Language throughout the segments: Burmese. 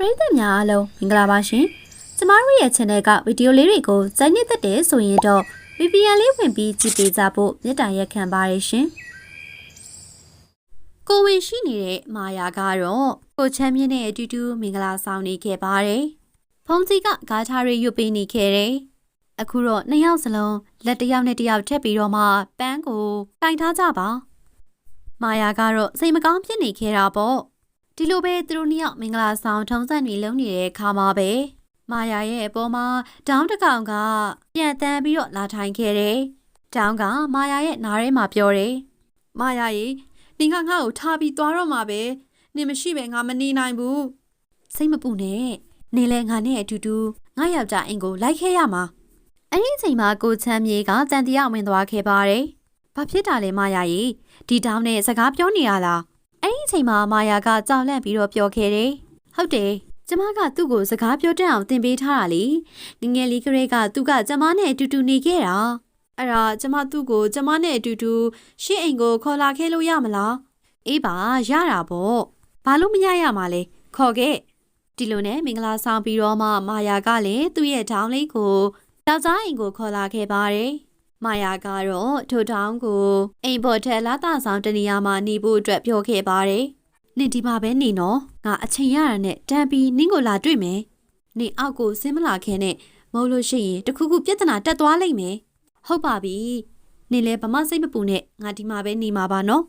ပရိသတ်များအားလုံးမင်္ဂလာပါရှင်။ကျမတို့ရဲ့ channel ကဗီဒီယိုလေးတွေကိုစိုက်နှစ်သက်တယ်ဆိုရင်တော့ VPN လေးဝင်ပြီးကြည့်ပေးကြဖို့မေတ္တာရက်ခံပါတယ်ရှင်။ကိုဝင်ရှိနေတဲ့မာယာကတော့ကိုချမ်းမြင့်နဲ့အတူတူမင်္ဂလာဆောင်နေခဲ့ပါတယ်။ဖုန်စီကဂါးချာရီရွတ်ပေးနေခဲ့တယ်။အခုတော့နှစ်ယောက်စလုံးလက်တစ်ယောက်နဲ့တစ်ယောက်ထပ်ပြီးတော့မှပန်းကိုတိုင်ထားကြပါ။မာယာကတော့စိတ်မကောင်းဖြစ်နေခဲ့တာပေါ့။ ဒီလိုပဲသူတို့နှစ်ယောက်မင်္ဂလာဆောင်ထုံးစံတွေလုံးနေတဲ့ခါမှာပဲမာယာရဲ့အပေါ်မှာဒေါင်းတစ်ကောင်ကပြန်တန်းပြီးတော့လာထိုင်ခဲ့တယ်။ဒေါင်းကမာယာရဲ့နားထဲမှာပြောတယ်မာယာရေနင်ကငါ့ကိုထားပြီးသွားတော့မှာပဲနင်မရှိပဲငါမနေနိုင်ဘူး။စိတ်မပူနဲ့။နေလဲငါနဲ့အတူတူငါယောက်ျားအိမ်ကိုလိုက်ခဲ့ရမှာ။အဲ့ဒီအချိန်မှာကိုချမ်းမြေကတန်တရားဝင်သွားခဲ့ပါတယ်။ဘာဖြစ်တာလဲမာယာရေဒီဒေါင်းနဲ့စကားပြောနေရလား။အဲ့ဒီအ ချိန်မှာမာယာကကြောက်လန့်ပြီးတော့ပြောခဲ့တယ်။ဟုတ်တယ်။ကျမကသူ့ကိုစကားပြောတတ်အောင်သင်ပေးထားတာလေငယ်ငယ်လေးကလေးကသူကကျမနဲ့အတူတူနေခဲ့တာအဲ့ဒါကျမသူ့ကိုကျမနဲ့အတူတူရှင့်အိမ်ကိုခေါ်လာခဲ့လို့ရမလားအေးပါရတာပေါ့ဘာလို့မရရမှာလဲခေါ်ခဲ့ဒီလိုနဲ့မင်္ဂလာဆောင်ပြီးတော့မှမာယာကလည်းသူ့ရဲ့ထောင်းလေးကိုယောက်ျားအိမ်ကိုခေါ်လာခဲ့ပါတယ် မာယာကတော့ထိုထောင်းကိုအိမ်ပေါ်ထက်လာတာဆောင်တနေရာမှာနေဖို့အတွက်ပြောခဲ့ပါတယ်နင်ဒီမှာပဲနေနော်ငါအချိန်ရတာနဲ့တန်ပြီးနင်းကိုလာတွေ့မယ်နင်အောက်ကိုဆင်းမလာခဲနဲ့မဟုတ်လို့ရှိရင်တခုခုပြဿနာတက်သွားလိမ့်မယ်ဟုတ်ပါပြီနင်လည်းဗမာစိတ်မပူနဲ့ငါဒီမှာပဲနေမှာပါနော်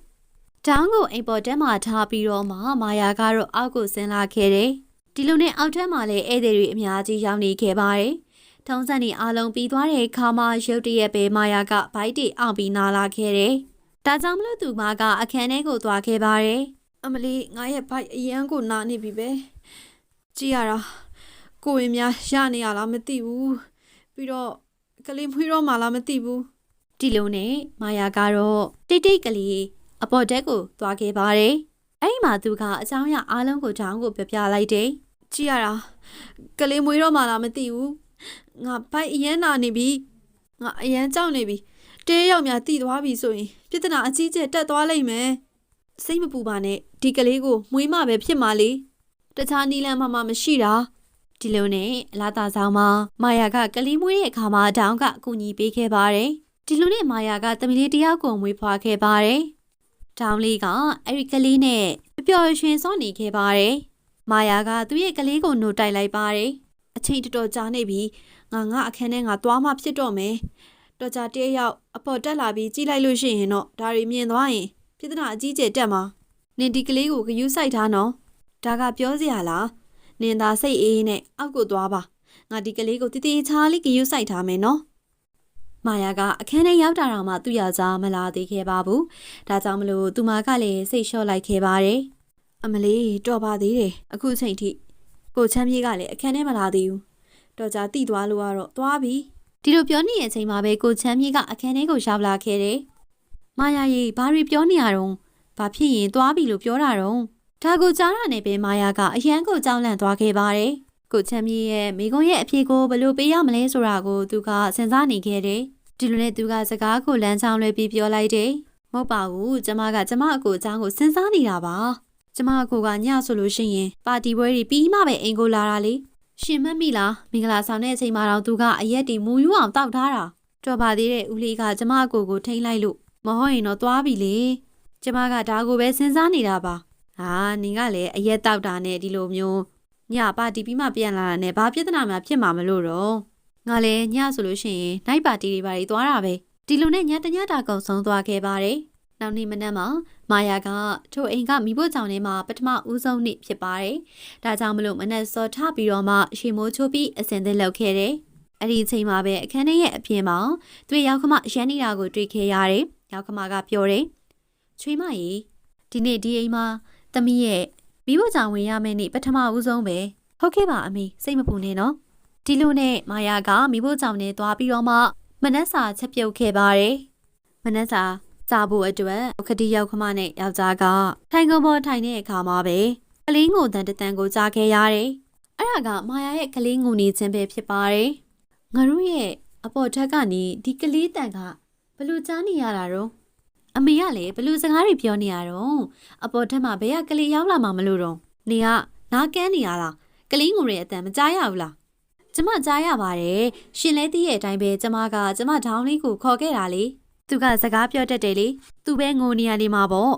တောင်းကိုအိမ်ပေါ်တက်မှထားပြီးတော့မှမာယာကတော့အောက်ကိုဆင်းလာခဲ့တယ်။ဒီလိုနဲ့အောက်ထပ်မှာလည်းဧည့်သည်တွေအများကြီးရောက်နေခဲ့ပါတယ်။ ထုံးစံနေအားလုံးပြီးသွားတဲ့အခါမှာရုတ်တရက်ပဲမာယာကဘိုက်တီအောင်ပြီးနာလာခဲ့တယ်။ဒါကြောင့်မလို့သူမကအခန်းထဲကိုသွားခဲ့ပါတယ်အမလီငါရဲ့ဘိုက်အရန်ကိုနာနေပြီပဲကြည့်ရတာကိုဝင်များရနေရလားမသိဘူးပြီးတော့ကလေးမွေးတော့မှလားမသိဘူး။ဒီလိုနဲ့မာယာကတော့တိတ်တိတ်ကလေးအပေါ်တက်ကိုသွားခဲ့ပါတယ်။အဲ့ဒီမှာသူကအကြောင်းအရာအားလုံးကိုတောင်းကိုပြပြလိုက်တယ်။ကြည့်ရတာကလေးမွေးတော့မှလားမသိဘူး ငါဘိုက်အရန်နာနေပြီငါအရန်ကြောက်နေပြီတဲရောက်များတိသွားပြီဆိုရင်ပြဿနာအကြီးကျယ်တက်သွားလိမ့်မယ်စိတ်မပူပါနဲ့ဒီကလေးကိုမွေးမှပဲဖြစ်မှာလေတခြားနီလန်းမှမှမရှိတာဒီလိုနဲ့အလာတာဆောင်မှာမာယာကကလေးမွေးတဲ့အခါမှာဒေါင်းကအကူအညီပေးခဲ့ပါတယ်။ဒီလိုနဲ့မာယာကတမီလေးတယောက်ကိုမွေးဖွားခဲ့ပါတယ်။ဒေါင်းလေးကအဲ့ဒီကလေးနဲ့ပျော်ရွှင်စောနေခဲ့ပါတယ်။မာယာကသူ့ရဲ့ကလေးကိုနှုတ်တိုက်လိုက်ပါတယ် အချိန်တော်တော်ကြာနေပြီငါငါအခန်းထဲငါသွားမှဖြစ်တော့မယ်တော်ကြာတဲရောက်အပေါ်တက်လာပြီးကြီးလိုက်လို့ရှိရင်တော့ဒါတွေမြင်သွားရင်ပြဿနာအကြီးကျယ်တက်မှာနင်ဒီကလေးကိုဂယူးဆိုင်ထားနော်ဒါကပြောစရာလားနင်သာစိတ်အေးအေးနဲ့အောက်ကိုသွားပါငါဒီကလေးကိုတည်တည်ချားလေးဂယူးဆိုင်ထားမယ်နော်။မာယာကအခန်းထဲရောက်တာတော့မှသူ့ယောက်ျားမလာသေးခဲ့ပါဘူး။ဒါကြောင့်မလို့သူမကလည်းစိတ်လျှော့လိုက်ခဲ့ပါတယ်။အမလေးတော်ပါသေးတယ်အခုချိန်ထိ ကိုချမ်းပြေးကလည်းအခန်းထဲမလာသေးဘူးတော်ကြာတိသွားလို့ကတော့သွားပြီဒီလိုပြောနေတဲ့အချိန်မှာပဲကိုချမ်းမြေကအခန်းထဲကိုရောက်လာခဲ့တယ်။မာယာရေဘာတွေပြောနေရတော့ဘာဖြစ်ရင်သွားပြီလို့ပြောတာတော့ဒါကိုကြားရနေပဲမာယာကအရန်ကိုကြောက်လန့်သွားခဲ့ပါတယ်။ကိုချမ်းမြေရဲ့မိကုံးရဲ့အဖြေကိုဘယ်လိုပေးရမလဲဆိုတာကိုသူကစဉ်းစားနေခဲ့တယ်။ဒီလိုနဲ့သူကစကားကိုလမ်းချောင်းလွှဲပြီးပြောလိုက်တယ်။မဟုတ်ပါဘူးကျမကကျမအကိုအကြောင်းကိုစဉ်းစားနေတာပါ။ ကျမအကိုကညဆိုလို့ရှိရင်ပါတီပွဲတွေပြီးမှပဲအိမ်ကိုလာတာလေ။ရှင်မတ်မိလားမင်္ဂလာဆောင်တဲ့အချိန်မှာတော့သူကအရက်တီမူယူအောင်တောက်ထားတာတော်ပါသေးတဲ့ဦးလေးကကျမအကိုကိုထိန်းလိုက်လို့မဟုတ်ရင်တော့သွားပြီလေကျမကဒါကိုပဲစဉ်းစားနေတာပါဟာနင်ကလည်းအရက်တောက်တာနဲ့ဒီလိုမျိုးညပါတီပြီးမှပြန်လာတာနဲ့ဘာပြဿနာမှဖြစ်မှာမလို့တော့ငါလည်းညဆိုလို့ရှိရင်နိုင်ပါတီတွေပါတွေသွားတာပဲဒီလိုနဲ့ညတညတာကုံဆုံးသွားခဲ့ပါတယ်နောက်နေ့မနက်မှာ မာယာကထိုအိမ်ကမိဖို့ကြောင့်ထဲမှာပထမဦးဆုံးနေ့ဖြစ်ပါတယ်။ဒါကြောင့်မလို့မနက်စောထပြီးတော့မှရှေမိုးချိုးပြီးအစင်သစ်လုပ်ခဲ့တယ်။အဲ့ဒီအချိန်မှာပဲအခန်းထဲရဲ့အပြင်မှာသူ့ရောက်ခမရန်နေတာကိုတွေ့ခဲ့ရတယ်။ရောက်ခမကပြောတယ်။ချွေးမကြီးဒီနေ့ဒီအိမ်မှာသမီးရဲ့မိဖို့ကြောင့်ဝင်ရမယ့်နေ့ပထမဦးဆုံးပဲ။ဟုတ်ကဲ့ပါအမေစိတ်မပူနဲ့နော်။ဒီလိုနဲ့မာယာကမိဖို့ကြောင့်နဲ့သွားပြီးတော့မှမနက်စာချက်ပြုတ်ခဲ့ပါတယ်။မနက်စာ စားဖို့အတွက်ခတိရောက်ခမနဲ့ယောက်ျားကထိုင်ကုန်ပေါ်ထိုင်တဲ့အခါမှာပဲကလေးငိုတန်တတန်ကိုကြားခဲ့ရတယ်။အဲ့ဒါကမာယာရဲ့ကလေးငိုနေခြင်းပဲဖြစ်ပါတယ်။ငါတို့ရဲ့အပေါ်ထက်ကနေဒီကလေးတန်ကဘယ်လို့ကြားနေရတာတော့အမေကလည်းဘယ်လို့စကားတွေပြောနေရတော့အပေါ်ထက်မှာဘယ်ကကလေးရောက်လာမှမလို့တော့နေကနားကန်းနေရလားကလေးငိုရဲ့အတန်မကြားရဘူးလားကျမကြားရပါတယ်ရှင်လဲသိရဲ့အတိုင်းပဲကျမကကျမဒေါင်းလေးကိုခေါ်ခဲ့တာလေ သူကစကားပြောတတ်တယ်လေသူပဲငိုနေရနေမှာပေါ့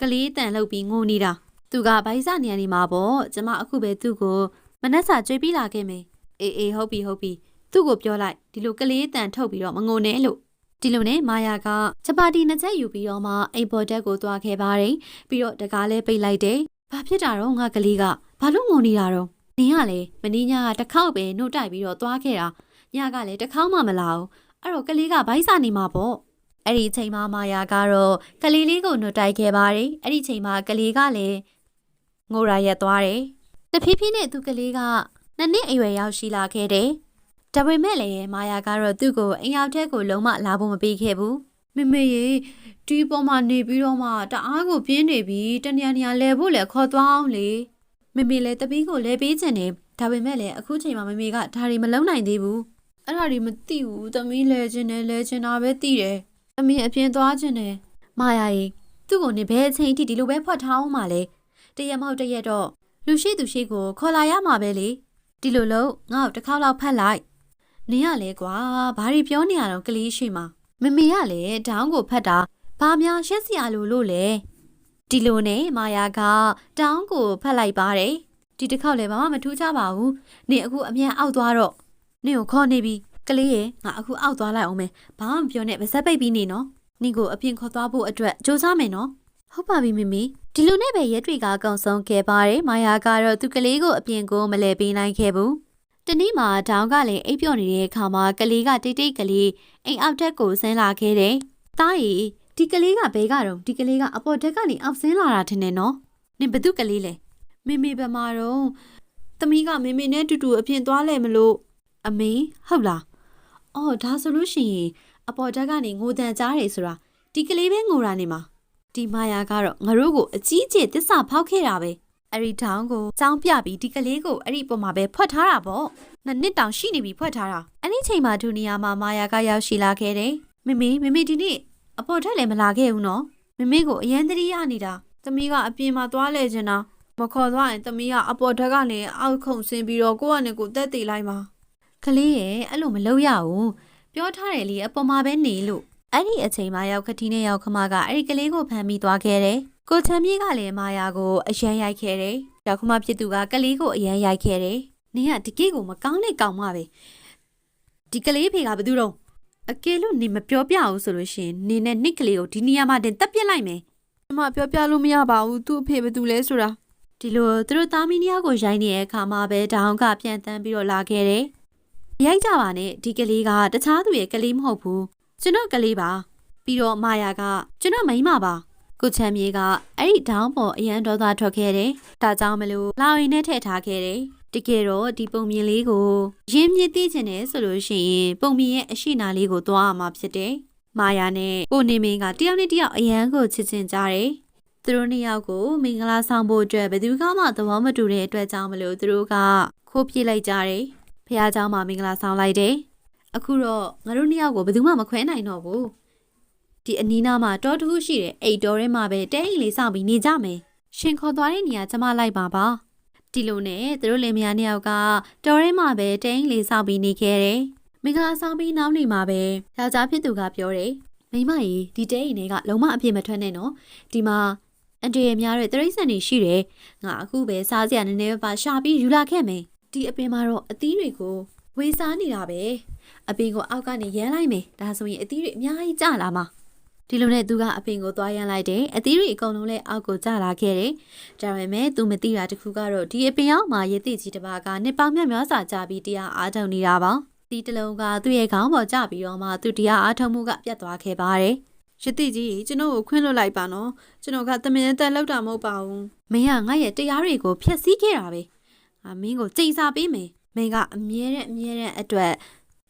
ကလေးအတန်လှုပ်ပြီးငိုနေတာသူကဗိုက်စနေရနေမှာပေါ့ကျမအခုပဲသူ့ကိုမနှက်စာကြွေးပြီးလာခဲ့မယ်အေးအေးဟုတ်ပြီဟုတ်ပြီသူ့ကိုပြောလိုက်ဒီလိုကလေးအတန်ထုတ်ပြီးတော့မငိုနဲ့လို့ဒီလိုနဲ့မာယာကချပါတီနှစ်ချက်ယူပြီးတော့မှအိမ်ပေါ်တက်ကိုသွားခဲ့ပါတယ်ပြီးတော့တကားလဲပိတ်လိုက်တယ်ဘာဖြစ်တာတော့ငါကလေးကဘာလို့ငုံနေတာတော့နင်းကလည်းမင်းညာကတစ်ခေါက်ပဲနှုတ်တိုက်ပြီးတော့သွားခဲ့တာညကလည်းတစ်ခေါက်မှမလာဘူးအဲ့တော့ကလေးကဗိုက်စာနေမှာပေါ့ အဲ့ဒီအချိန်မှာမာယာကတော့ကလေးလေးကိုနှုတ်တိုက်ခဲ့ပါတယ်အဲ့ဒီအချိန်မှာကလေးကလည်းငိုရရက်သွားတယ်တဖြည်းဖြည်းနဲ့သူကလေးကနှစ်နှစ်အရွယ်ရောက်ရှိလာခဲ့တယ်ဒါပေမဲ့လည်းမာယာကတော့သူ့ကိုအိမ်ရောက်တဲ့ကိုလုံးဝလာဖို့မပေးခဲ့ဘူးမမေရေဒီပေါ်မှာနေပြီးတော့မှတအားကိုပြင်းနေပြီးတနေရာနေရာလဲဖို့လည်းခေါ်သွားအောင်လေမမေလည်းတပီးကိုလဲပေးခြင်းတယ်ဒါပေမဲ့လည်းအခုချိန်မှာမမေကဒါတွေမလုံနိုင်သေးဘူးအဲ့ဒါတွေမသိဘူးသမီးလဲခြင်းနဲ့လဲခြင်းတာပဲသိတယ် သမီးအပြင်သွားခြင်းနဲ့မာယာရေသူ့ကိုနေဘဲအချိန်ထိဒီလိုပဲဖွက်ထားအောင်ပါလေတရက်မဟုတ်တရက်တော့လူရှိသူရှိကိုခေါ်လာရမှာပဲလေဒီလိုလို့ငါ့ကိုတစ်ခေါက်လောက်ဖတ်လိုက်နင်ကလေကွာဘာတွေပြောနေရတော့ကလေးရှိမှာမမေကလည်းတောင်းကိုဖတ်တာဘာများရှက်စရာလို့လို့လဲဒီလိုနဲ့မာယာကတောင်းကိုဖတ်လိုက်ပါတယ်ဒီတစ်ခေါက်လည်းဘာမှမထူးခြားပါဘူးနင်အခုအမြန်အောက်သွားတော့နင်ကိုခေါ်နေပြီက လေးရေငါအခုအောက်သွားလိုက်အောင်မယ်ဘာမှမပြောနဲ့ဗစက်ပိတ်ပြီးနေနော်နင်ကိုအပြင်ခေါ်သွားဖို့အတွက်စူးစမ်းမယ်နော်ဟုတ်ပါပြီမမေဒီလိုနဲ့ပဲရက်တွေကကောင်းဆုံးခဲ့ပါတယ်မာယာကတော့သူကလေးကိုအပြင်ကိုမလဲပေးနိုင်ခဲ့ဘူးတနေ့မှာဒေါင်းကလည်းအိပ်ပျော်နေတဲ့အခါမှာကလေးကတိတ်တိတ်ကလေးအိမ်အောက်ထက်ကိုဆင်းလာခဲ့တယ်။တားရီဒီကလေးကဘဲကတော့ဒီကလေးကအပေါ်ထက်ကနေအောက်ဆင်းလာတာထင်တယ်နော်။နင်ဘသူကလေးလဲ။မေမေဘမာတော့သမီးကမေမေနဲ့တူတူအပြင်သွားလဲမလို့အမေဟုတ်လား။ အော်ဒါဆိုလို့ရှိရင်အပေါ်ထက်ကနေငိုတန်ကြားတယ်ဆိုတာဒီကလေးပဲငိုတာနေမှာ။ဒီမာယာကတော့ငါတို့ကိုအကြီးအကျယ်တစ္ဆာဖောက်ခဲ့တာပဲ။အဲ့ဒီထောင်းကိုចောင်းပြပြီးဒီကလေးကိုအဲ့ဒီပုံမှာပဲဖွက်ထားတာပေါ့။နှစ်နှစ်တောင်ရှိနေပြီဖွက်ထားတာ။အဲ့ဒီချိန်မှာဒူနီယာမှာမာယာကရောက်ရှိလာခဲ့တယ်။မမေမမေဒီနေ့အပေါ်ထက်လည်းမလာခဲ့ဘူးနော်။မမေကိုအရန်တရိရနေတာ။သမီးကအပြင်မှာသွားလဲချင်တာမခေါ်သွားရင်သမီးကအပေါ်ထက်ကနေအောက်ခုန်ဆင်းပြီးတော့ကိုယ့်အနေကိုတက်တည်လိုက်ပါ။ ကလေးရဲ့အဲ့လိုမလုပ်ရဘူး။ပြောထားတယ်လေအပေါ်မှာပဲနေလို့အဲ့ဒီအချိန်မှာရောက်ခတီနဲ့ရောက်ခမကအဲ့ဒီကလေးကိုဖမ်းပြီးသွားခဲ့တယ်။ကိုချမ်းမြေးကလည်းမာယာကိုအရန်ရိုက်ခဲ့တယ်။ရောက်ခမဖြစ်သူကကလေးကိုအရန်ရိုက်ခဲ့တယ်။နင်ကဒီကိကိုမကောင်းတဲ့ကောင်မပဲ။ဒီကလေးဖေကဘယ်သူတော့အကယ်လို့နေမပြောပြအောင်ဆိုလို့ရှိရင်နေနဲ့နစ်ကလေးကိုဒီနေရာမှာတင်တက်ပြစ်လိုက်မယ်အမပြောပြလို့မရပါဘူးသူ့အဖေဘယ်သူလဲဆိုတာ။ဒီလိုသူတို့သားမီးနှစ်ယောက်ကိုရိုက်နေတဲ့အခါမှာပဲဒေါင်းကပြန်တန်းပြီးတော့လာခဲ့တယ်။ ရိုက်ကြပါနဲ့ဒီကလေးကတခြားသူရဲ့ကလေးမဟုတ်ဘူး။ကျွန်တော်ကလေးပါ။ပြီးတော့မာယာကကျွန်တော်မိန်းမပါ။ကိုချမ်းမြေကအဲ့ဒီဒေါင်းပေါ်အရန်ဒေါသထွက်ခဲ့တယ်။ဒါကြောင့်မလို့လာဝင်နဲ့ထည့်ထားခဲ့တယ်။တကယ်တော့ဒီပုံမြင်လေးကိုရင်းမြစ်သိချင်တယ်ဆိုလို့ရှိရင်ပုံမြင်ရဲ့အရှိနာလေးကိုသွားရမှာဖြစ်တယ်။မာယာနဲ့ကိုနေမင်းကတယောက်နဲ့တယောက်အရန်ကိုချစ်ချင်ကြတယ်။သူတို့နှစ်ယောက်ကိုမင်္ဂလာဆောင်ဖို့အတွက်ဘယ်သူကမှသဘောမတူတဲ့အတွက်ကြောင့်မလို့သူတို့ကခိုးပြေးလိုက်ကြတယ်။ ဖះเจ้าမှာမင်္ဂလာဆောင်လိုက်တယ်။အခုတော့ငါတို့နှစ်ယောက်ကိုဘယ်သူမှမခွဲနိုင်တော့ဘူး။ဒီအနီးနားမှာတောတစ်ခုရှိတယ်။အိတ်တော်ထဲမှာပဲတဲအိမ်လေးစောင့်ပြီးနေကြမယ်။ရှင်ခေါ်သွားတဲ့နေရာကျမလိုက်ပါပါ။ဒီလိုနဲ့သူတို့လင်မယားနှစ်ယောက်ကတော်ထဲမှာပဲတဲအိမ်လေးစောင့်ပြီးနေခဲ့တယ်။မင်္ဂလာဆောင်ပြီးနောက်နေမှာပဲယောက်ျားဖြစ်သူကပြောတယ်။မိမကြီးဒီတဲအိမ်တွေကလုံးဝအပြည့်မထွက်နဲ့နော်။ဒီမှာအန်တီရဲ့များတဲ့တရိတ်ဆန်တွေရှိတယ်ငါအခုပဲစားစရာနည်းနည်းပါးရှာပြီးယူလာခဲ့မယ် ဒီအပင်မှာတော့အသီးတွေကိုဝေစားနေတာပဲအပင်ကိုအောက်ကနေရမ်းလိုက်မယ်ဒါဆိုရင်အသီးတွေအများကြီးကျလာမှာဒီလိုနဲ့သူကအပင်ကိုသွားရမ်းလိုက်တယ်အသီးတွေအကုန်လုံးလည်းအောက်ကိုကျလာခဲ့တယ်ဒါပေမဲ့သူမသိတာတစ်ခုကတော့ဒီအပင်ရောက်မှာရည်သိကြီးတစ်ပါးကနှစ်ပေါင်းများများစွာကြာပြီးတရားအားထုတ်နေတာပါဒီတစ်လုံးကသူ့ရဲ့ခေါင်းပေါ်ကျပြီးတော့မှသူတရားအားထုတ်မှုကပြတ်သွားခဲ့ပါတယ်ရတိကြီးကျွန်တော်ကိုခွင့်လွှတ်လိုက်ပါနော်ကျွန်တော်ကတမင်တက်လောက်တာမဟုတ်ပါဘူးမင်းကငါရဲ့တရားတွေကိုဖျက်ဆီးခဲ့တာပဲ ငါမင်းကိုကြိမ်စာပေးမယ်မင်းကအမြဲတမ်းအမြဲတမ်းအတွက်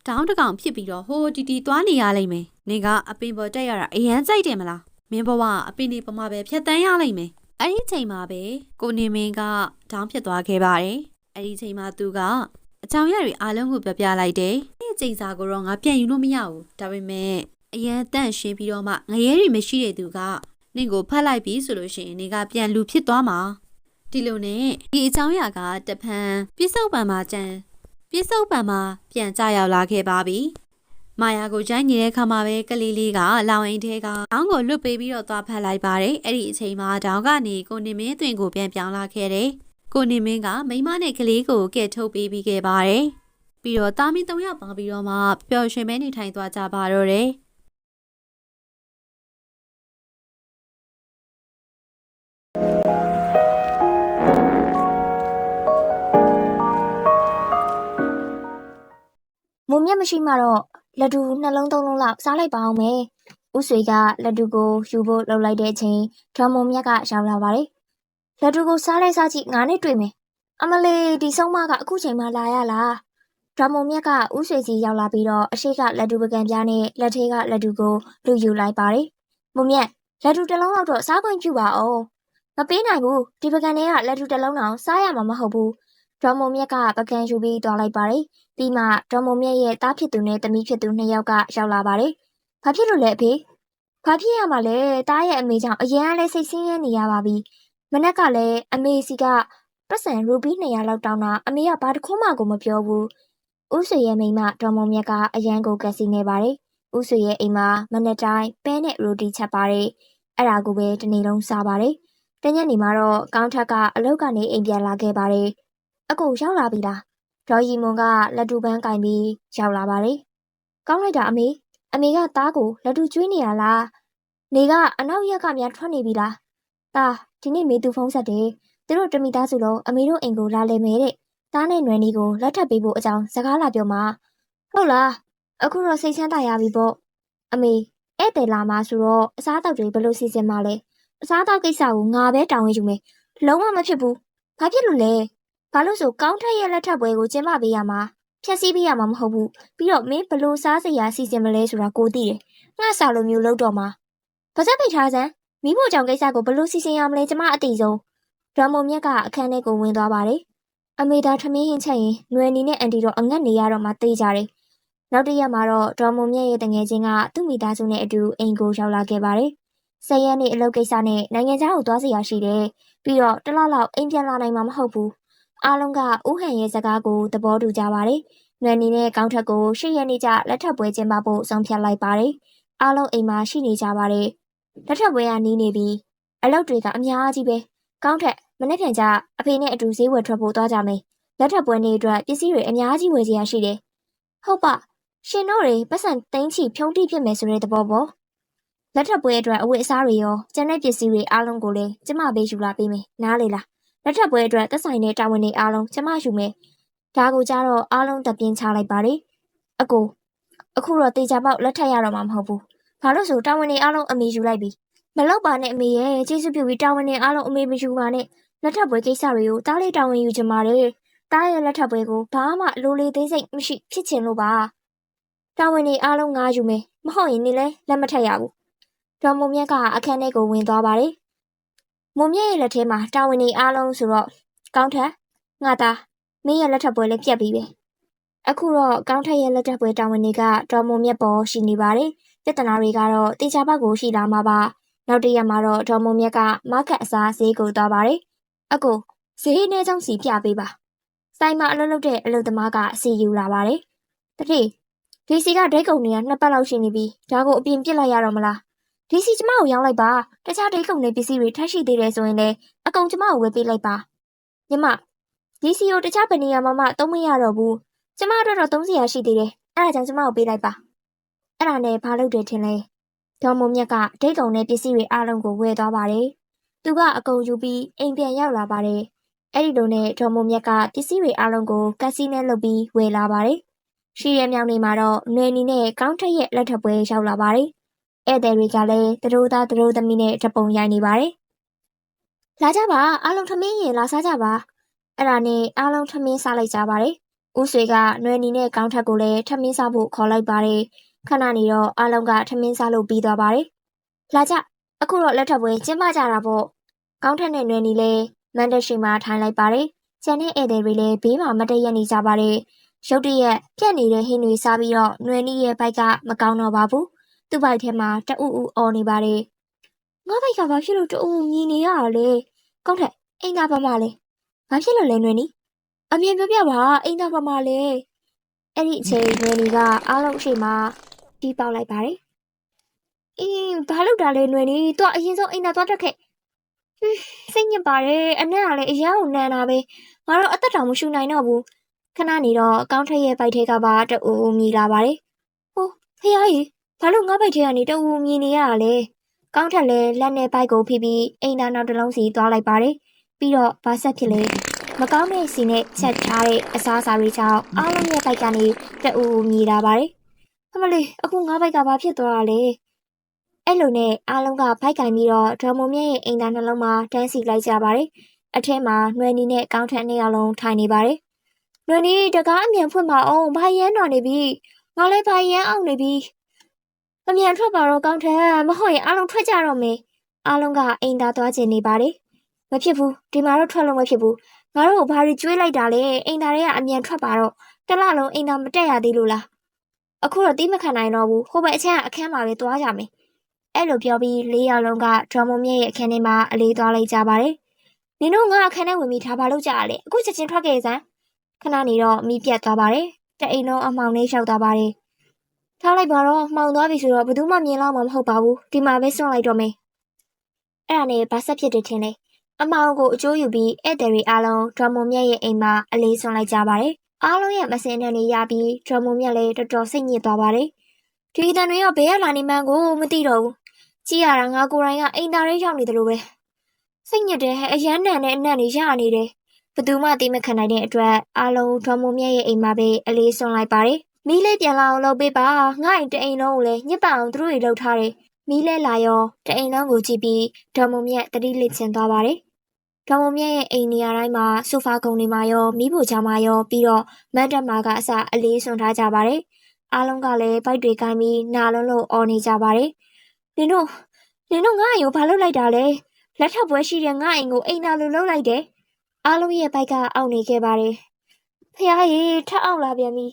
တောင်းတကောင်ဖြစ်ပြီးတော့ဟိုတီတီသွားနေရလိမ့်မယ်နေကအပင်ပေါ်တက်ရတာအရန်ကြိုက်တယ်မလားမင်းဘဝကအပင်ဒီပမာပဲဖျက်တမ်းရလိမ့်မယ်အဲ့ဒီချိန်မှာပဲကိုနေမင်းကတောင်းဖြစ်သွားခဲ့ပါတယ်အဲ့ဒီချိန်မှာသူကအကြောင်းအရာတွေအားလုံးကိုပြောပြလိုက်တယ်ဒီကြိမ်စာကိုတော့ငါပြန်ယူလို့မရဘူးဒါပေမဲ့အရန်တန့်ရှင်းပြီးတော့မှငရဲတွေမရှိတဲ့သူကနင့်ကိုဖတ်လိုက်ပြီဆိုလို့ရှိရင်နေကပြန်လူဖြစ်သွားမှာ ဒီလိုနဲ့ဒီအကြောင်းအရာကတဖန်ပြစ္ဆုတ်ပံမှာကြံပြစ္ဆုတ်ပံမှာပြန်ကြရောက်လာခဲ့ပါပြီမာယာကိုကြိုင်းနေတဲ့အခါမှာပဲကလေးလေးကလောင်အိမ်ထဲကအောင်းကိုလွတ်ပေးပြီးတော့သွားဖက်လိုက်ပါတယ်အဲ့ဒီအချိန်မှာတောင်ကနေကိုနေမင်းသွင်ကိုပြန်ပြောင်းလာခဲ့တယ်ကိုနေမင်းကမိန်းမနဲ့ကလေးကိုကဲထုတ်ပေးပြီးခဲ့ပါတယ်ပြီးတော့တာမီ၃ယောက်ပါပြီးတော့မှပျော်ရွှင်မဲနေထိုင်သွားကြပါတော့တယ် မုံမြတ်မရှိမှတော့လက်တူနှလုံးသုံးလုံးလောက်စားလိုက်ပါအောင်မယ်။ဦးဆွေကလက်တူကိုယူဖို့လှုပ်လိုက်တဲ့အချိန်ဒေါ်မုံမြတ်ကရောက်လာပါတယ်။လက်တူကိုစားလိုက်စားကြည့်ငါနဲ့တွေ့မယ်။အမလေးဒီဆုံးမကအခုချိန်မှလာရလား။ဒေါ်မုံမြတ်ကဦးဆွေစီရောက်လာပြီးတော့အရှိကလက်တူပကံပြားနဲ့လက်ထဲကလက်တူကိုလူယူလိုက်ပါတယ်။မုံမြတ်လက်တူတစ်လုံးလောက်တော့စားခွင့်ပြုပါအောင်။မပေးနိုင်ဘူးဒီပကံထဲကလက်တူတစ်လုံးတော့စားရမှာမဟုတ်ဘူး။ဒေါ်မုံမြတ်ကပကံယူပြီးသွားလိုက်ပါတယ်။ ပြီးမှဒေါ်မုံမြတ်ရဲ့တားဖြစ်သူနဲ့သမီးဖြစ်သူနှစ်ယောက်ကရောက်လာပါတယ်။ဘာဖြစ်လို့လဲအဖေ။ဘာဖြစ်ရမှာလဲ။တားရဲ့အမေကြောင့်အရန်လည်းစိတ်ဆင်းရဲနေရပါပြီ။မနက်ကလည်းအမေစီကပတ်စံရူပီ200လောက်တောင်းတာအမေကဘာတစ်ခုမှကိုမပြောဘူး။ဦးဆွေရဲ့မိန်းမဒေါ်မုံမြတ်ကအရန်ကိုကက်စီနေပါတယ်။ဦးဆွေရဲ့အိမ်မှာမနက်တိုင်းပဲနဲ့ရိုတီချက်ပါတယ်။အဲ့ဒါကိုပဲတစ်နေ့လုံးစားပါတယ်။တညနေမှာတော့ကောင်းထက်ကအလုပ်ကနေအိမ်ပြန်လာခဲ့ပါတယ်။အကိုရောက်လာပြီလား။ ဒေါ်ရီမွန်ကလက်တူပန်းကင်ပြီးရောက်လာပါတယ်။ကောင်းလိုက်တာအမေအမေကသားကိုလက်တူကျွေးနေရလား။နေကအနောက်ရက်ကများထွက်နေပြီလား။သားဒီနေ့မေသူဖုန်းဆက်တယ်။သူတို့တမိသားစုလုံးအမေတို့အိမ်ကိုလာလေမယ်တဲ့။သားနဲ့နွယ်နီကိုလက်ထပ်ပေးဖို့အကြောင်းစကားလာပြောမှာ။ဟုတ်လား။အခုတော့စိတ်ချမ်းသာရပြီပေါ့။အမေဧည့်သည်လာမှာဆိုတော့အစားအသောက်တွေဘယ်လိုစီစဉ်မှာလဲ။အစားအသောက်ကိစ္စကိုငါပဲတာဝန်ယူမယ်။လုံးဝမဖြစ်ဘူး။ဘာဖြစ်လို့လဲ။ ဘာလို့ဆိုကောင်းထက်ရဲ့လက်ထပ်ပွဲကိုကျင်းပပေးရမှာဖြက်စီးပေးရမှာမဟုတ်ဘူးပြီးတော့မင်းဘလို့စားစရာစီစဉ်မလဲဆိုတာကိုသိတယ်ငှစာလိုမျိုးလုပ်တော့မှာပါဇက်ပိတ်ထားစမ်းမိဖို့ကြောင့်ကိစ္စကိုဘလို့စီစဉ်ရမလဲကျမအတိဆုံးဒေါ်မုံမြတ်ကအခန်းထဲကိုဝင်သွားပါတယ်အမေသာထမင်းဟင်းချက်ရင်နွယ်နီနဲ့အန်တီတော့အငတ်နေရတော့မှတေးကြတယ်နောက်တစ်ရက်မှာတော့ဒေါ်မုံမြတ်ရဲ့တငယ်ချင်းကသူ့မိသားစုနဲ့အတူအိမ်ကိုရောက်လာခဲ့ပါတယ်ဆယ်ရက်နေ့အလုပ်ကိစ္စနဲ့နိုင်ငံခြားကိုသွားစီရရှိတယ်ပြီးတော့တစ်လောက်လောက်အိမ်ပြန်လာနိုင်မှာမဟုတ်ဘူး အားလုံးကဥဟန်ရဲ့စကားကိုသဘောတူကြပါတယ်။နွယ်နီနဲ့ကောင်းထက်ကိုရှေ့ရက်နေ့ကျလက်ထပ်ပွဲကျင်းပဖို့ဆုံးဖြတ်လိုက်ပါတယ်။အားလုံးအိမ်မှာရှိနေကြပါတယ်။လက်ထပ်ပွဲကနီးနေပြီးအလုပ်တွေကအများကြီးပဲ။ကောင်းထက်မနေ့ပြန်ကျအဖေနဲ့အတူဈေးဝယ်ထွက်ဖို့သွားကြမယ်။လက်ထပ်ပွဲနေ့အတွက်ပစ္စည်းတွေအများကြီးဝယ်ကြရရှိတယ်။ဟုတ်ပါရှင်တို့တွေပတ်စံသိန်းချီဖြုံးတိဖြစ်မယ်ဆိုတဲ့သဘောပေါ့။လက်ထပ်ပွဲအတွက်အဝတ်အစားတွေရောကျန်တဲ့ပစ္စည်းတွေအားလုံးကိုလည်းကျမပေးယူလာပေးမယ်။နားလေလား။ လက်ထပ်ပွဲအတွက်သက်ဆိုင်တဲ့တာဝန်တွေအားလုံးကျမယူမယ်။ဒါကိုကြတော့အားလုံးတပြင်းချလိုက်ပါတယ်။အကိုအခုတော့တေချာပေါက်လက်ထပ်ရတော့မှာမဟုတ်ဘူး။ဘာလို့ဆိုတာဝန်တွေအားလုံးအမေယူလိုက်ပြီ။မလောက်ပါနဲ့အမေရဲ့ကျေးဇူးပြုပြီးတာဝန်တွေအားလုံးအမေမယူပါနဲ့။လက်ထပ်ပွဲကိစ္စတွေကိုတားလေးတာဝန်ယူချင်ပါတယ်။တားရဲ့လက်ထပ်ပွဲကိုဘာမှလိုလေသေးစိတ်မရှိဖြစ်ချင်လို့ပါ။တာဝန်တွေအားလုံးငါယူမယ်။မဟုတ်ရင်နေလဲလက်မထက်ရဘူး။ဒေါ်မုံမြတ်ကအခန်းထဲကိုဝင်သွားပါတယ်။ မုံမြက်ရဲ့လက်ထဲမှာတာဝန်တွေအားလုံးဆိုတော့ကောင်းထက်ငါသားမင်းရဲ့လက်ထပ်ပွဲလည်းပြတ်ပြီပဲအခုတော့ကောင်းထက်ရဲ့လက်ထပ်ပွဲတာဝန်တွေကတော်မုံမြက်ပေါ်ရှိနေပါတယ်ပြဿနာတွေကတော့တေချာပေါက်ကိုရှိလာမှာပါနောက်တစ်ရက်မှာတော့တော်မုံမြက်ကမခတ်အစားဈေးကိုသွားပါတယ်အကိုဈေးနှဲချောင်းစီပြပေးပါဆိုင်မှာအလုပ်လုပ်တဲ့အလုပ်သမားကအစီယူလာပါတယ်တတိဒီစီကဒိတ်ကုံတွေကနှစ်ပတ်လောက်ရှိနေပြီဒါကိုအပြင်ပြစ်လိုက်ရတော့မလား ဒီစီကျမကိုရောင်းလိုက်ပါတခြားဒိတ်ကုန်တဲ့ပစ္စည်းတွေထပ်ရှိသေးတယ်ဆိုရင်လည်းအကုန်ကျမကိုဝယ်ပေးလိုက်ပါညီမဒီစီကိုတခြားဘယ်နေရာမှမသုံးမရတော့ဘူးကျမအတွက်တော့သုံးစရာရှိသေးတယ်အဲ့ဒါကြောင့်ကျမကိုပေးလိုက်ပါအဲ့ဒါနဲ့ဘာလုပ်တယ်ထင်လဲဒေါ်မုံမြတ်ကဒိတ်ကုန်တဲ့ပစ္စည်းတွေအားလုံးကိုဝယ်သွားပါတယ်သူကအကုန်ယူပြီးအိမ်ပြန်ရောက်လာပါတယ်အဲ့ဒီလိုနဲ့ဒေါ်မုံမြတ်ကပစ္စည်းတွေအားလုံးကိုကက်စီနဲ့လုပ်ပြီးဝယ်လာပါတယ်ရှိရမြောင်နေမှာတော့နွယ်နီနဲ့ကောင်းထက်ရဲ့လက်ထပ်ပွဲရောက်လာပါတယ် ဧည့်သည်တွေကလည်းသူတို့သားသူတို့သမီးနဲ့ဓပုံရိုက်နေပါတယ်။လာကြပါအားလုံးထမင်းရင်လာစားကြပါအဲ့ဒါနဲ့အားလုံးထမင်းစားလိုက်ကြပါတယ်။ဦးဆွေကနွယ်နီနဲ့ကောင်းထက်ကိုလည်းထမင်းစားဖို့ခေါ်လိုက်ပါတယ်။ခဏနေတော့အားလုံးကထမင်းစားလို့ပြီးသွားပါတယ်။လာကြအခုတော့လက်ထပ်ပွဲကျင်းပကြတာပေါ့။ကောင်းထက်နဲ့နွယ်နီလည်းမန်တက်ရှိမှထိုင်လိုက်ပါတယ်။ကျန်တဲ့ဧည့်သည်တွေလည်းဘေးမှာမတည့်ရက်နေကြပါတယ်။ရုတ်တရက်ပြက်နေတဲ့ဟင်းတွေစားပြီးတော့နွယ်နီရဲ့ဘိုက်ကမကောင်းတော့ပါဘူး။ သူ့ဘိုက်ထဲမှာတအူအူအော်နေပါတယ်။ငါဘိုက်ကဘာဖြစ်လို့တအူအူမြည်နေရတာလဲ။ကောင်းထက်အိမ်သားဘာမှလဲဘာဖြစ်လို့လဲနွယ်နီအမြင်ပြောပြပါအိမ်သားဘာမှလဲအဲ့ဒီအချိန်နွယ်နီကအားလုံးအရှိမတီးပေါက်လိုက်ပါတယ်အင်းဘာလို့တာလဲနွယ်နီသူကအရင်ဆုံးအိမ်သားသွားတက်ခဲ့ဟွန်းစိတ်ညစ်ပါတယ်အနက်ကလည်းအရန်ကိုနန်းတာပဲငါတော့အသက်တောင်မရှူနိုင်တော့ဘူးခဏနေတော့အကောင့်ထက်ရဲ့ပိုက်ထဲကပါတူမြည်လာပါတယ်ဟိုဖះကြီး ဘာလို့ငါ့ဘိုက်ထဲကနေတဝူမြင်နေရတာလဲကောင်းထက်လဲလက်နဲ့ဘိုက်ကိုဖိပြီးအိမ်သားနောက်တစ်လုံးစီသွားလိုက်ပါတယ်ပြီးတော့ဘာဆက်ဖြစ်လဲမကောင်းတဲ့စီနဲ့ချက်ထားတဲ့အစားအစာတွေကြောင့်အားလုံးရဲ့ဘိုက်ကနေတအူမြည်လာပါတယ်။အမလေးအခုငါးဘိုက်ကဘာဖြစ်သွားတာလဲ။အဲ့လိုနဲ့အားလုံးကဘိုက်ကင်ပြီးတော့ဒရမုံမြရဲ့အိမ်သားနှလုံးမှာတန်းစီလိုက်ကြပါတယ်။အထက်မှာနွယ်နီနဲ့ကောင်းထန်နှစ်ယောက်လုံးထိုင်နေပါတယ်။နွယ်နီတကားအမြန်ဖွင့်ပါအောင်ဘာရန်တော်နေပြီ။ငါလည်းဘာရန်အောင်နေပြီ အမြန်ထွက်ပါတော့ကောင်းတယ်မဟုတ်ရင်အားလုံးထွက်ကြတော့မယ်အားလုံးကအိမ်သားသွားကျင်နေပါတယ်မဖြစ်ဘူးဒီမှာတော့ထွက်လို့မဖြစ်ဘူးငါတို့ကိုဘာတွေကျွေးလိုက်တာလဲအိမ်သားတွေကအမြန်ထွက်ပါတော့တစ်လလုံးအိမ်သားမတက်ရသေးလို့လားအခုတော့တိမခံနိုင်တော့ဘူးဟိုဘက်အချမ်းအခန်းမှာပဲသွားကြမယ်အဲ့လိုပြောပြီးလေးယောက်လုံးကဒရမုံမြရဲ့အခန်းထဲမှာအလေးသွားလိုက်ကြပါတယ်နင်တို့ငါအခန်းထဲဝင်ပြီးထားပါလို့ကြရလေအခုချက်ချင်းထွက်ခဲ့စမ်းခဏနေတော့မိပြတ်သွားပါတယ်တအိမ်လုံးအမှောင်လေးလျှောက်သွားပါတယ် ထားလိုက်ပါတော့မှောင်သွားပြီဆိုတော့ဘယ်သူမှမြင်လောက်မှာမဟုတ်ပါဘူးဒီမှာပဲစွန့်လိုက်တော့မယ်အဲ့ဒါနဲ့ဘာဆက်ဖြစ်တယ်ထင်လဲအမောင်ကိုအကျိုးယူပြီးဧည့်သည်တွေအားလုံးဒရမုံမြတ်ရဲ့အိမ်မှာအလေးစွန့်လိုက်ကြပါတယ်အားလုံးရဲ့မစင်တဲ့နေရပြီးဒရမုံမြတ်လည်းတော်တော်စိတ်ညစ်သွားပါတယ်ဒီတန်တွေကဘယ်ရလာနေမှန်းကိုမသိတော့ဘူးကြည့်ရတာငါကိုယ်တိုင်ကအိမ်သားလေးရောက်နေတယ်လို့ပဲစိတ်ညစ်တယ်ဟဲ့အရန်နံတဲ့အနံ့တွေရနေတယ်ဘယ်သူမှသိမခံနိုင်တဲ့အတွက်အားလုံးဒရမုံမြတ်ရဲ့အိမ်မှာပဲအလေးစွန့်လိုက်ပါတယ် မီးလေးပြန်လာအောင်လုပ်ပေးပါငါ့အိမ်တအိမ်လုံးကိုလည်းညစ်ပအောင်သူတို့တွေလှုပ်ထားတယ်မီးလဲလာရောတအိမ်လုံးကိုကြည့်ပြီးဒေါ်မုံမြက်တတိလစ်ချင်သွားပါတယ်ဒေါ်မုံမြက်ရဲ့အိမ်နေရာတိုင်းမှာဆိုဖာကုံတွေမှာရောမီးဖိုချာမှာရောပြီးတော့မတ်တက်မှာကအစအလေးစွန်ထားကြပါတယ်အားလုံးကလည်းဘိုက်တွေကိုင်းပြီးနာလုံးလို့អော်နေကြပါတယ်နင်တို့နင်တို့ငါ့အိမ်ကိုဘာလုပ်လိုက်တာလဲလက်ထပ်ပွဲရှိတဲ့ငါ့အိမ်ကိုအိမ်သာလိုလုပ်လိုက်တယ်အားလုံးရဲ့ဘိုက်ကအောက်နေခဲ့ပါတယ်ဖះရေထပ်အောင်လာပြန်ပြီ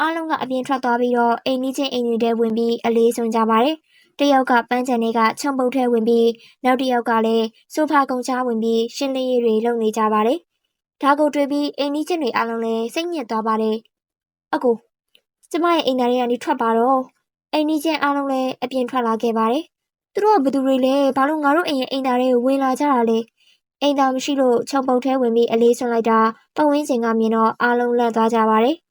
အားလုံးကအပြင်ထွက်သွားပြီးတော့အိမ်နီးချင်းအိမ်တွေထဲဝင်ပြီးအလေးဆုံးကြပါတယ်။တစ်ယောက်ကပန်းချန်တွေကခြုံပုတ်ထဲဝင်ပြီးနောက်တစ်ယောက်ကလည်းဆိုဖာကုံချဝင်ပြီးရှင်းလင်းရေးတွေလုပ်နေကြပါတယ်။ဒါကိုတွေ့ပြီးအိမ်နီးချင်းတွေအားလုံးလည်းစိတ်ညစ်သွားပါတယ်။အကူကျမရဲ့အိမ်သားတွေကနေထွက်ပါတော့အိမ်နီးချင်းအားလုံးလည်းအပြင်ထွက်လာခဲ့ပါတယ်။သူတို့ကဘယ်သူတွေလဲဘာလို့ငါတို့အိမ်ရဲ့အိမ်သားတွေကိုဝင်လာကြတာလဲ။အိမ်သားမရှိလို့ခြုံပုတ်ထဲဝင်ပြီးအလေးဆွန့်လိုက်တာပတ်ဝန်းကျင်ကမြင်တော့အားလုံးလန့်သွားကြပါတယ်။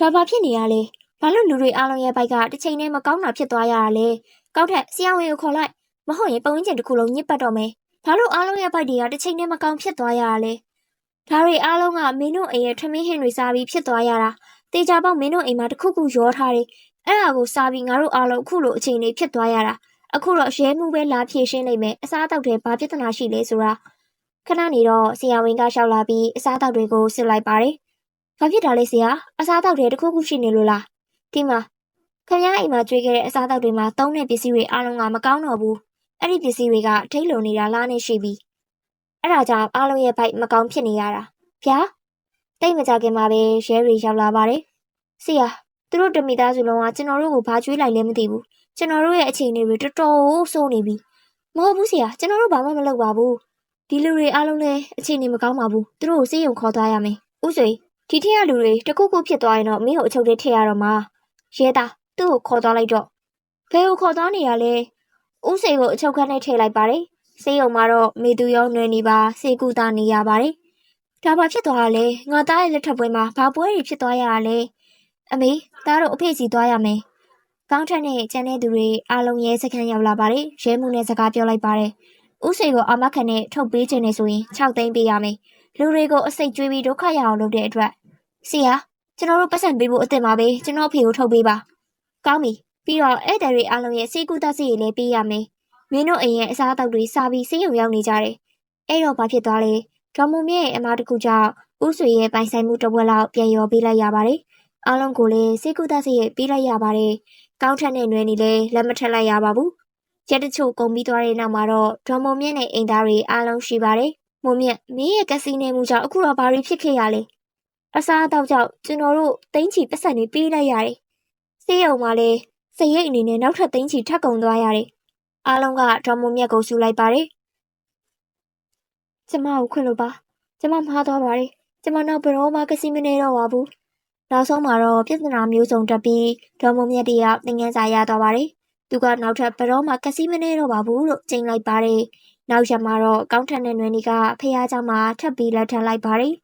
ဒါဘာဖြစ်နေရလဲဘာလို့လူတွေအားလုံးရဲ့ဘိုက်ကတစ်ချိန်နဲ့မကောင်းတာဖြစ်သွားရတာလဲကောက်ထက်ဆရာဝန်ကိုခေါ်လိုက်မဟုတ်ရင်ပုံရင်းကျင်တစ်ခုလုံးညစ်ပတ်တော့မယ်ဘာလို့အားလုံးရဲ့ဘိုက်တွေကတစ်ချိန်နဲ့မကောင်းဖြစ်သွားရတာလဲဒါတွေအားလုံးကမင်းတို့အိမ်ရဲ့ထမင်းဟင်းတွေစားပြီးဖြစ်သွားရတာတေချာပေါက်မင်းတို့အိမ်မှာတစ်ခုခုရောထားတယ်အဲ့ဒါကိုစားပြီးငါတို့အားလုံးအခုလိုအချိန်လေးဖြစ်သွားရတာအခုတော့ရဲမှုပဲလာဖြေရှင်းလိုက်မယ်အစားအသောက်တွေဘာပြဿနာရှိလဲဆိုတာခဏနေတော့ဆရာဝန်ကရှောက်လာပြီးအစားအသောက်တွေကိုစစ်လိုက်ပါတယ်။ ဘာဖြစ်တာလဲဆရာ။အစားအသောက်တွေတစ်ခုခုရှိနေလို့လား။ဒီမှာခင်ဗျားအိမ်မှာကျွေးခဲ့တဲ့အစားအသောက်တွေမှာသုံးတဲ့ပစ္စည်းတွေအားလုံးကမကောင်းတော့ဘူး။အဲ့ဒီပစ္စည်းတွေကထိတ်လုံနေတာလားနဲ့ရှိပြီ။အဲ့ဒါကြောင့်အားလုံးရဲ့ဘိုက်မကောင်းဖြစ်နေရတာ။ဗျာ။တိတ်မကြခင်မှာပဲရဲတွေရောက်လာပါတယ်။ဆရာသူတို့တမိသားစုလုံးကကျွန်တော်တို့ကိုဘာကျွေးလိုက်လဲမသိဘူး။ကျွန်တော်တို့ရဲ့အခြေအနေတွေတော်တော်ဆိုးနေပြီ။မဟုတ်ဘူးဆရာကျွန်တော်တို့ဘာမှမလုပ်ပါဘူး။ဒီလူတွေအားလုံးလည်းအခြေအနေမကောင်းပါဘူး။သူတို့ကိုစေးရုံခေါ်သွားရမယ်။ဥဆွေ ဒီထက်ကလူတွေတခုခုဖြစ်သွားရင်တော့မင်းကိုအချုပ်ထဲထည့်ရတော့မှာရဲသားသူ့ကိုခေါ်သွားလိုက်တော့ဘယ်ကိုခေါ်သွားနေရလဲဥစေကိုအချုပ်ခန်းထဲထည့်လိုက်ပါတယ်စေးရုံမှာတော့မေသူရောနွယ်နေပါစေကူတာနေရပါတယ်ဒါဘာဖြစ်သွားတာလဲငါသားရဲ့လက်ထပ်ပွဲမှာဘာပွဲတွေဖြစ်သွားရတာလဲအမေသားတို့အဖေစီသွားရမယ်ကောင်းထက်နဲ့ကျန်တဲ့သူတွေအားလုံးရဲစခန်းရောက်လာပါတယ်ရဲမှုနဲ့စကားပြောလိုက်ပါတယ်ဥစေကိုအာမခံနဲ့ထုတ်ပေးခြင်းနဲ့ဆိုရင်6သိန်းပေးရမယ် လူတွေကိုအစိတ်ကျွေးပြီးဒုက္ခရအောင်လုပ်တဲ့အတွက်ဆရာကျွန်တော်တို့ပတ်စံပေးဖို့အစ်စ်ပါပဲကျွန်တော်အဖေကိုထုတ်ပေးပါကောင်းပြီပြီးတော့ဧည့်သည်တွေအားလုံးရဲ့စေကူသားစီတွေလည်းပေးရမယ်မင်းတို့အိမ်ရဲ့အစားအသောက်တွေစားပြီးစေးရုံရောက်နေကြတယ်အဲ့တော့ဘာဖြစ်သွားလဲဒေါ်မုံမြရဲ့အမတစ်ခုကြောင့်ဥဆွေရဲ့ပိုင်ဆိုင်မှုတစ်ဝက်လောက်ပြန်ရောပေးလိုက်ရပါတယ်အားလုံးကိုလည်းစေကူသားစီရဲ့ပေးလိုက်ရပါတယ်ကောင်းထက်နဲ့နွယ်နေလည်းလက်မထက်လိုက်ရပါဘူးရက်တချို့ကုန်ပြီးသွားတဲ့နောက်မှာတော့ဒေါ်မုံမြနဲ့အိမ်သားတွေအားလုံးရှိပါတယ် မိုးမြတ်မင်းရဲ့ကက်စီနေမှုကြောင့်အခုတော့ဘာတွေဖြစ်ခဲ့ရလဲအစားအသောက်ကြောင့်ကျွန်တော်တို့တိမ့်ချီပတ်စံတွေပေးလိုက်ရတယ်ဆေးရုံမှာလည်းစရိတ်အနေနဲ့နောက်ထပ်တိမ့်ချီထပ်ကုန်သွားရတယ်အားလုံးကဒေါ်မိုးမြတ်ကိုဆူလိုက်ပါတယ်ကျမကိုခွင့်လို့ပါကျမမှားသွားပါတယ်ကျမနောက်ဘရောမှကစီမနေတော့ပါဘူးနောက်ဆုံးမှာတော့ပြဿနာမျိုးစုံတက်ပြီးဒေါ်မုံမြတ်တယောက်သင်ငန်းစာရသွားပါတယ်သူကနောက်ထပ်ဘရောမှကစီမနေတော့ပါဘူးလို့ချိန်လိုက်ပါတယ် နောက်ရက်မှာတော့ကောင်းထန်တဲ့နွယ်နီကဖះเจ้าမှာထပ်ပြီးလက်ထပ်လိုက်ပါတယ်